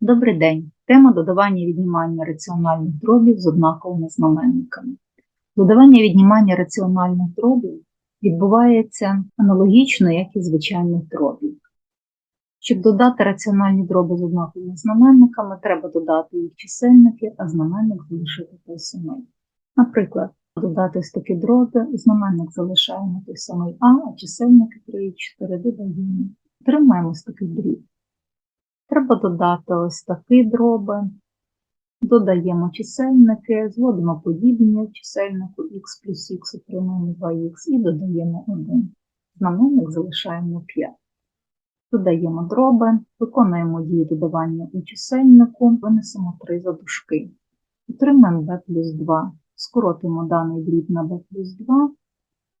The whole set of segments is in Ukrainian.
Добрий день. Тема додавання віднімання раціональних дробів з однаковими знаменниками. Додавання віднімання раціональних дробів відбувається аналогічно, як і звичайних дробів. Щоб додати раціональні дроби з однаковими знаменниками, треба додати їх чисельники, а знаменник залишити той самий. Наприклад, додати такі дроби, знаменник залишаємо той самий А, а чисельники 3 4 додаємо. Отримаємо ось такий дріб. Треба додати ось такі дроби. Додаємо чисельники, зводимо подібні в чисельнику х плюс х отримаємо 2х і додаємо 1. Знаменник залишаємо 5. Додаємо дроби, виконуємо дію додавання у чисельнику, винесемо 3 за дужки. Отримаємо b плюс 2. Скоротимо даний дріб на b плюс 2.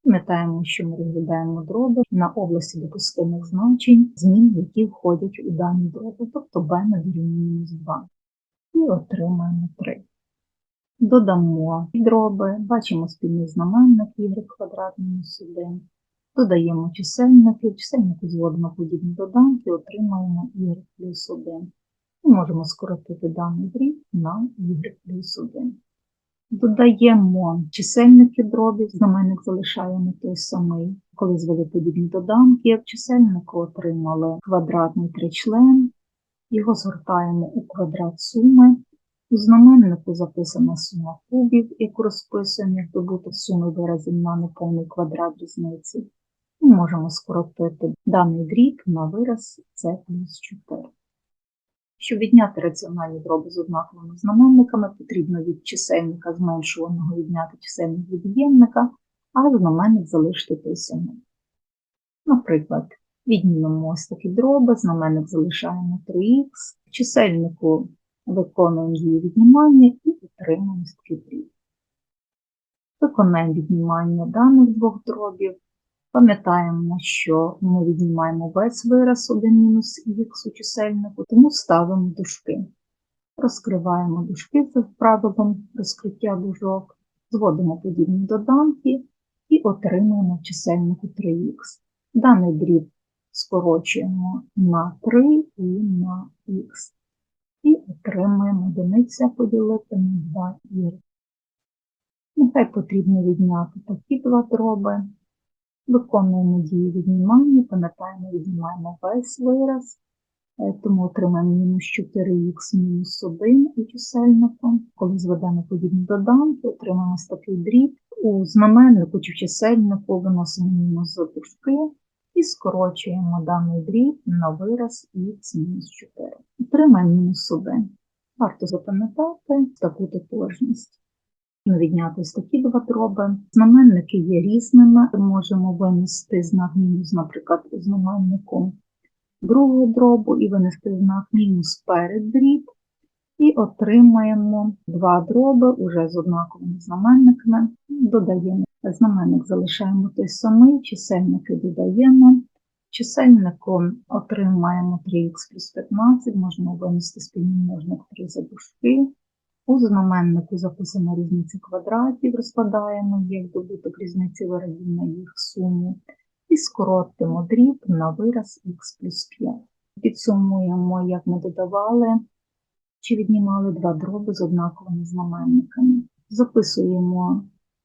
Пам'ятаємо, що ми розглядаємо дроби на області допустимих значень, змін, які входять у дані дроби, тобто b на мінус 2. І отримаємо 3. Додамо дроби, бачимо спільний знаменник y квадрат мінус 1. Додаємо чисельники, в чисельнику зводимо подібні доданки, отримаємо y плюс 1. І можемо скоротити даний дріб на y плюс 1. Додаємо чисельники дробів, знаменник залишаємо той самий. Коли звели подібні доданки, в чисельнику отримали квадратний тричлен, його згортаємо у квадрат суми. У знаменнику записана сума кубів, яку розписуємо як добуток суми виразів на неповний квадрат різниці. І можемо скоротити даний дріб на вираз С плюс 4. Щоб відняти раціональні дроби з однаковими знаменниками, потрібно від чисельника зменшуваного відняти чисельник від від'ємника, а знаменник залишити той самий. Наприклад, віднімемо ось такі дроби, знаменник залишаємо 3х, в чисельнику виконуємо дію віднімання і отримаємо ось такий дріб. Виконаємо віднімання даних двох дробів. Пам'ятаємо, що ми віднімаємо весь вираз 1 мінус х у чисельнику, тому ставимо дужки. Розкриваємо дужки за правилом розкриття дужок, зводимо подібні доданки і отримуємо в чисельнику 3х. Даний дріб скорочуємо на 3 і на х. І отримуємо одиниця поділити на 2 ір. Нехай потрібно відняти такі два дроби. Виконуємо дію віднімання, пам'ятаємо, віднімаємо весь вираз, е, тому отримаємо мінус 4х мінус 1 у чисельнику. Коли зведемо подібні доданки, отримаємо такий дріб. У знаменнику чи в чисельнику виносимо мінус за дужки і скорочуємо даний дріб на вираз х мінус 4. Отримаємо мінус 1. Варто запам'ятати таку тотожність відняти такі два дроби. Знаменники є різними. Можемо винести знак мінус, наприклад, знаменнику другого дробу і винести знак мінус перед дріб. І отримаємо два дроби уже з однаковими знаменниками. Додаємо знаменник, залишаємо той самий, чисельники додаємо. Чисельником отримаємо 3х плюс 15, можемо винести спільний множник 3 за дужки. У знаменнику записано різницю квадратів, розкладаємо їх добуток різниці виразів на їх суму. І скоротимо дріб на вираз х плюс 5. Підсумуємо, як ми додавали чи віднімали два дроби з однаковими знаменниками. Записуємо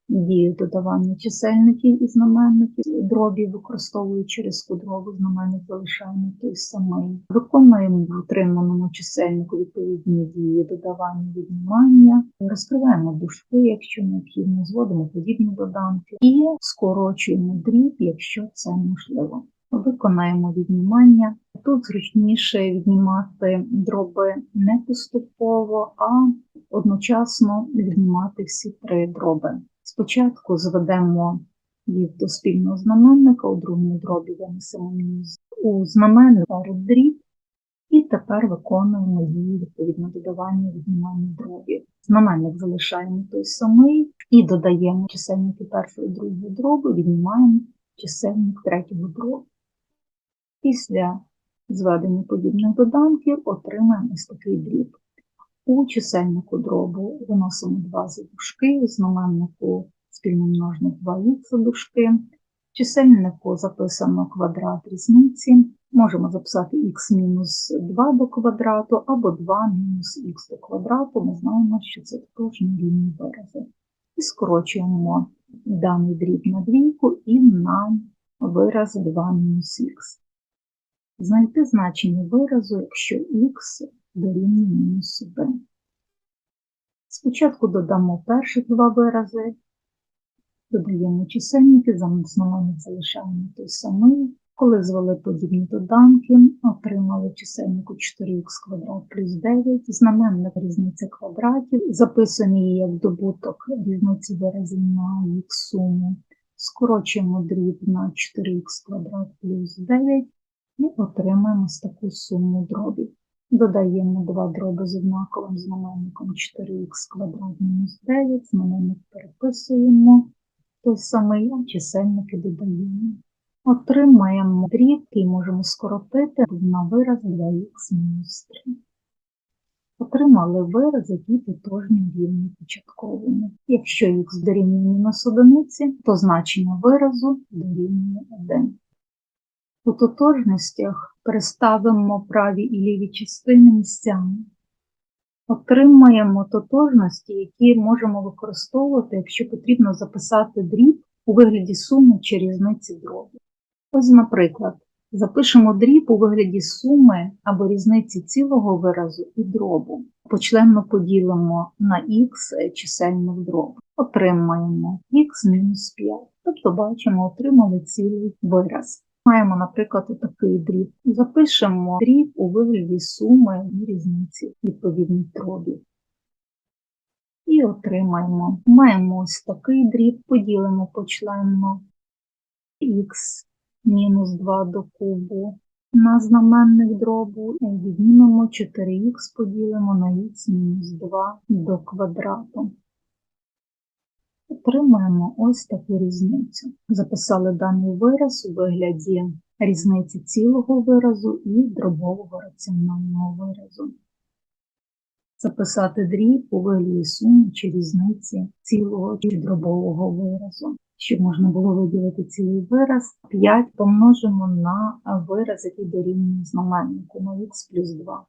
дію додавання чисельників і знаменників, дробів, використовуючи різку дробу, знаменник залишаємо той самий. Виконуємо в отриманому чисельнику відповідні дії додавання віднімання, розкриваємо дужки, якщо необхідно, зводимо подібні доданки і скорочуємо дріб, якщо це можливо. Виконаємо віднімання. Тут зручніше віднімати дроби не поступово, а одночасно віднімати всі три дроби. Спочатку зведемо їх до спільного знаменника, у другому дробі винесемо у знаменник перед дріб, і тепер виконуємо дію відповідно додавання віднімання дробів. Знаменник залишаємо той самий і додаємо чисельники першого і другого дробу, віднімаємо чисельник третього дробу. Після зведення подібних доданків отримаємо ось такий дріб. У чисельнику дробу виносимо 2 задушки, у знаменнику спільний множник 2 від задушки, в чисельнику записано квадрат різниці. Можемо записати х мінус 2 до квадрату або 2 мінус х до квадрату. Ми знаємо, що це також нерівні вирази. І скорочуємо даний дріб на двійку і на вираз 2 мінус х. Знайти значення виразу, якщо х дорівнює мінус 1. Спочатку додамо перші два вирази, додаємо чисельники, знаменник залишаємо той самий. Коли звели подібні доданки, отримали чисельнику 4х квадрат плюс 9, знаменник різниця квадратів, записуємо її як добуток різниці виразів на їх суму, скорочуємо дріб на 4х квадрат плюс 9 і отримаємо таку суму дробів. Додаємо два дроби з однаковим знаменником 4х квадрат мінус 9, знаменник переписуємо той самий, чисельники додаємо. Отримаємо дріб, який можемо скоротити на вираз 2х мінус 3. Отримали вираз, який тотожні рівні початковому. Якщо х дорівнює мінус одиниці, то значення виразу дорівнює 1. У тотожностях переставимо праві і ліві частини місцями. Отримаємо тотожності, які можемо використовувати, якщо потрібно записати дріб у вигляді суми чи різниці дробів. Ось, наприклад, запишемо дріб у вигляді суми або різниці цілого виразу і дробу. Почленно поділимо на х чисельник дроб. Отримаємо х мінус 5. Тобто, бачимо, отримали цілий вираз. Маємо, наприклад, такий дріб. Запишемо дріб у вигляді суми і різниці відповідних дробів. І отримаємо. Маємо ось такий дріб, поділимо почленно х мінус 2 до кубу на знаменник дробу віднімемо 4х, поділимо на х мінус 2 до квадрату. Отримаємо ось таку різницю. Записали даний вираз у вигляді різниці цілого виразу і дробового раціонального виразу. Записати дріб у вигляді суми чи різниці цілого чи дробового виразу. Щоб можна було виділити цілий вираз, 5 помножимо на вираз, який дорівнює знаменнику на х плюс 2.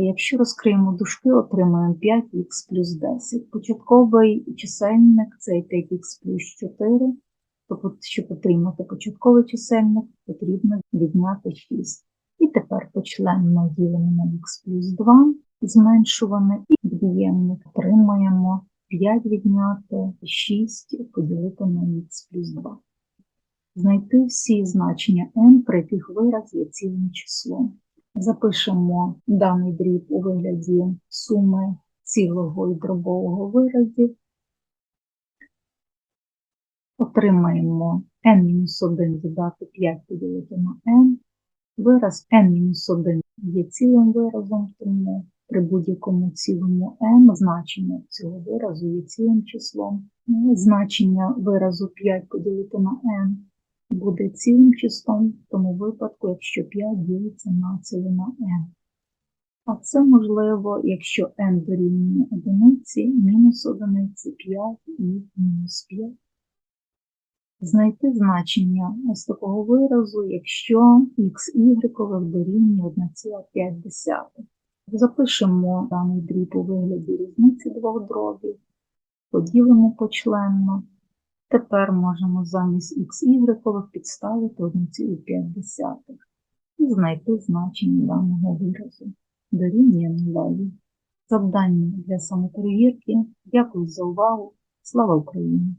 Якщо розкриємо дужки, отримаємо 5х плюс 10. Початковий чисельник це 5х плюс 4. Тобто, щоб отримати початковий чисельник, потрібно відняти 6. І тепер почленно ділимо на х плюс 2, зменшуване, і від'ємник отримаємо 5 відняти 6 поділити на х плюс 2. Знайти всі значення n, при яких вираз є цілим числом. Запишемо даний дріб у вигляді суми цілого і дробового виразів. Отримаємо n-1 додати 5 поділити на n. Вираз n-1 є цілим виразом, тому при будь-якому цілому n значення цього виразу є цілим числом. Значення виразу 5 поділити на n буде цілим числом в тому випадку, якщо 5 ділиться на цілу на n. А це можливо, якщо n дорівнює одиниці, мінус одиниці, 5 і мінус 5. Знайти значення ось такого виразу, якщо xy дорівнює 1,5. Запишемо даний дріб у вигляді різниці двох дробів, поділимо почленно. Тепер можемо замість xy підставити 1,5 і знайти значення даного виразу. Дорівнює нулеві. Завдання для самоперевірки. Дякую за увагу. Слава Україні!